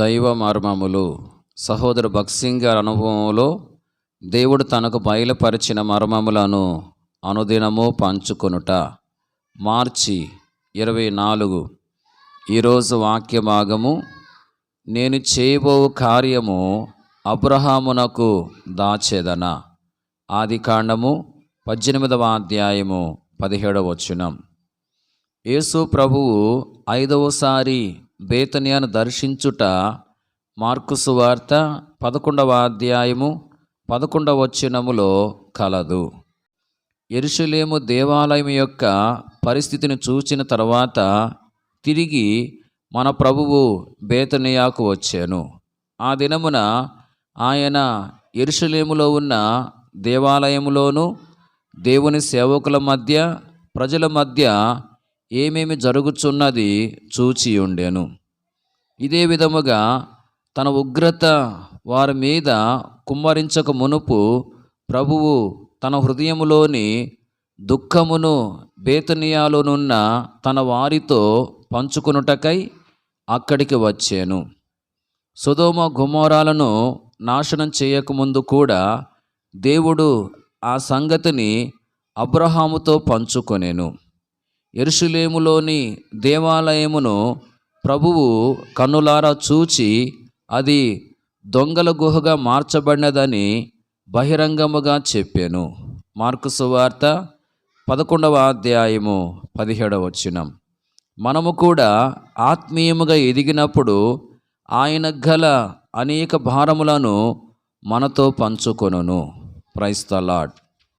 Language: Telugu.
దైవ మర్మములు. సహోదరు భక్సింగ్ గారి అనుభవంలో దేవుడు తనకు బయలుపరిచిన మర్మములను అనుదినము పంచుకొనుట. మార్చి ఇరవై నాలుగు. ఈరోజు వాక్య భాగము నేను చేయబో కార్యము అబ్రహామునకు దాచేదన. ఆది కాండము పద్దెనిమిదవ అధ్యాయము పదిహేడవ వచనం. యేసు ప్రభువు ఐదవసారి బేతనియాను దర్శించుట మార్కుసు వార్త పదకొండవ అధ్యాయము పదకొండవ వచ్చినములో కలదు. ఎరుషలేము దేవాలయం యొక్క పరిస్థితిని చూచిన తర్వాత తిరిగి మన ప్రభువు బేతనియాకు వచ్చాను. ఆ దినమున ఆయన ఎరుషలేములో ఉన్న దేవాలయములోను దేవుని సేవకుల మధ్య ప్రజల మధ్య ఏమేమి జరుగుచున్నది చూచి ఉండెను. ఇదే విధముగా తన ఉగ్రత వారి మీద కుమ్మరించక మునుపు ప్రభువు తన హృదయములోని దుఃఖమును బేతనియాలోనున్న తన వారితో పంచుకొనుటకై అక్కడికి వచ్చాను. సుధోమ గుమోరాలను నాశనం చేయకముందు కూడా దేవుడు ఆ సంగతిని అబ్రహాముతో పంచుకొనెను. ఎరుషులేములోని దేవాలయమును ప్రభువు కన్నులారా చూచి అది దొంగల గుహగా మార్చబడినదని బహిరంగముగా చెప్పాను. మార్కు సువార్త పదకొండవ అధ్యాయము పదిహేడవ వచనం. మనము కూడా ఆత్మీయముగా ఎదిగినప్పుడు ఆయన గల అనేక భారములను మనతో పంచుకొనును. ప్రైస్తలాడ్